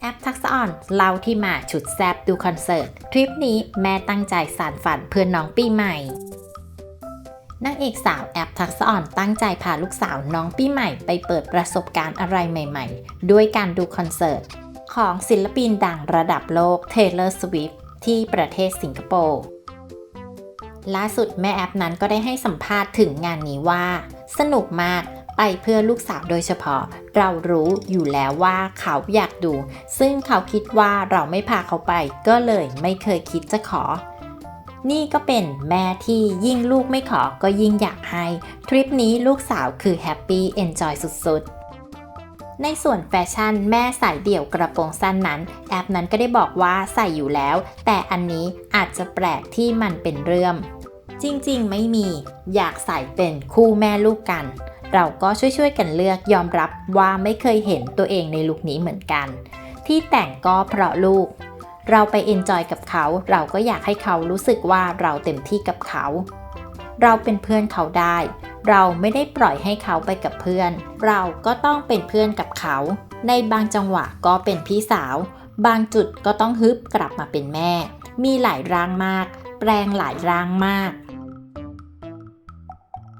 แอปทักษะอ่อนเล่าที่มาฉุดแซบดูคอนเสิร์ต ทริปนี้แม่ตั้งใจสารฝันเพื่อนน้องปีใหม่นางเอกสาวแอปทักษะอ่อนตั้งใจพาลูกสาวน้องปีใหม่ไปเปิดประสบการณ์อะไรใหม่ๆ ด้วยการดูคอนเสิร์ต ของศิลปินดังระดับโลก Taylor Swift ที่ประเทศสิงคโปร์ล่าสุดแม่แอปนั้นก็ได้ให้สัมภาษณ์ถึงงานนี้ว่า สนุกมาก ไปเพื่อลูกสาวโดยเฉพาะ เรารู้อยู่แล้วว่าเขาอยากดู ซึ่งเขาคิดว่าเราไม่พาเขาไป ก็เลยไม่เคยคิดจะขอ นี่ก็เป็นแม่ที่ยิ่งลูกไม่ขอก็ยิ่งอยากให้ ทริปนี้ลูกสาวคือแฮปปี้เอนจอยสุดๆในส่วนแฟชั่นแม่ใส่เดี่ยวกระโปรงสั้นนั้น แอปนั้นก็ได้บอกว่าใส่อยู่แล้ว แต่อันนี้อาจจะแปลกที่มันเป็นเรื่อง จริงๆ ไม่มี อยากใส่เป็นคู่แม่ลูกกัน เราก็ช่วยๆกันเลือกยอมรับว่าไม่เคยเห็นตัวเองในลุคนี้เหมือนกัน ที่แต่งก็เพราะลูก เราไปเอนจอยกับเขา เราก็อยากให้เขารู้สึกว่าเราเต็มที่กับเขา เราเป็นเพื่อนเขาได้ เราไม่ได้ปล่อยให้เขาไปกับเพื่อน เราก็ต้องเป็นเพื่อนกับเขา ในบางจังหวะก็เป็นพี่สาว บางจุดก็ต้องฮึบกลับมาเป็นแม่ มีหลายร่างมาก แปลงหลายร่างมาก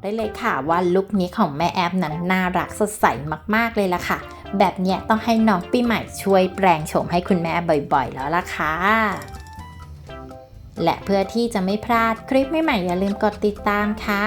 ได้เลยค่ะว่าลุคนี้ของแม่แอฟนั้นน่ารักสดใสมากๆเลยล่ะค่ะ แบบเนี้ยต้องให้น้องปีใหม่ช่วยแปลงโฉมให้คุณแม่บ่อยๆ แล้วล่ะค่ะ และเพื่อที่จะไม่พลาดคลิปใหม่ๆอย่าลืมกดติดตามค่ะ